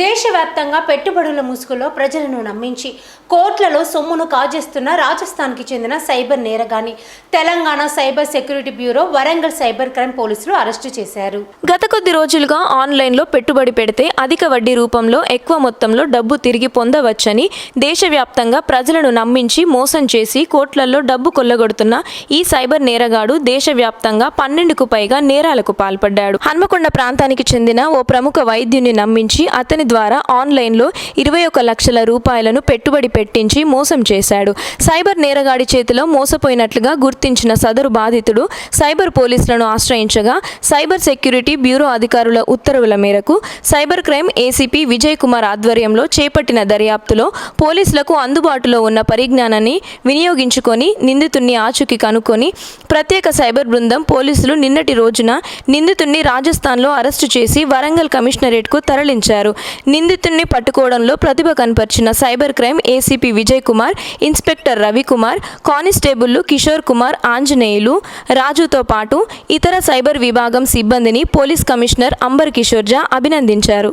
దేశవ్యాప్తంగా పెట్టుబడుల ముసుగులో ప్రజలను నమ్మించి కోట్లలో సొమ్మును కాజేస్తున్న రాజస్థాన్కి చెందిన cyber నేరగాని Telangana cyber security bureau Warangal cyber crime పోలీసులు అరెస్టు చేశారు. గత కొద్ది రోజులుగా ఆన్లైన్లో పెట్టుబడి పెడితే అధిక వడ్డీ రూపంలో ఎక్కువ మొత్తంలో డబ్బు తిరిగి పొందవచ్చని దేశవ్యాప్తంగా ప్రజలను నమ్మించి మోసం చేసి కోట్లలో డబ్బు కొల్లగొడుతున్న ఈ సైబర్ నేరగాడు దేశవ్యాప్తంగా పన్నెండుకు పైగా నేరాలకు పాల్పడ్డాడు. హన్మకొండ ప్రాంతానికి చెందిన ఓ ప్రముఖ వైద్యుని నమ్మించి అతని అతని ద్వారా ఆన్లైన్లో ఇరవై ఒక లక్షల రూపాయలను పెట్టుబడి పెట్టించి మోసం చేశాడు. సైబర్ నేరగాడి చేతిలో మోసపోయినట్లుగా గుర్తించిన సదరు బాధితుడు సైబర్ పోలీసులను ఆశ్రయించగా సైబర్ సెక్యూరిటీ బ్యూరో అధికారుల ఉత్తర్వుల మేరకు cyber crime ACP Vijay Kumar ఆధ్వర్యంలో చేపట్టిన దర్యాప్తులో పోలీసులకు అందుబాటులో ఉన్న పరిజ్ఞానాన్ని వినియోగించుకొని నిందితుడిని ఆచూకీ కనుక్కొని ప్రత్యేక సైబర్ బృందం పోలీసులు నిన్నటి రోజున నిందితుడిని రాజస్థాన్లో అరెస్టు చేసి వరంగల్ కమిషనరేట్కు తరలించారు. నిందితుడిని పట్టుకోవడంలో ప్రతిభ కనపరిచిన cyber crime ACP Vijay Kumar inspector Ravikumar కానిస్టేబుల్లు Kishore Kumar Anjaneyulu రాజుతో పాటు ఇతర సైబర్ విభాగం సిబ్బందిని పోలీస్ కమిషనర్ అంబర్ కిషోర్జా అభినందించారు.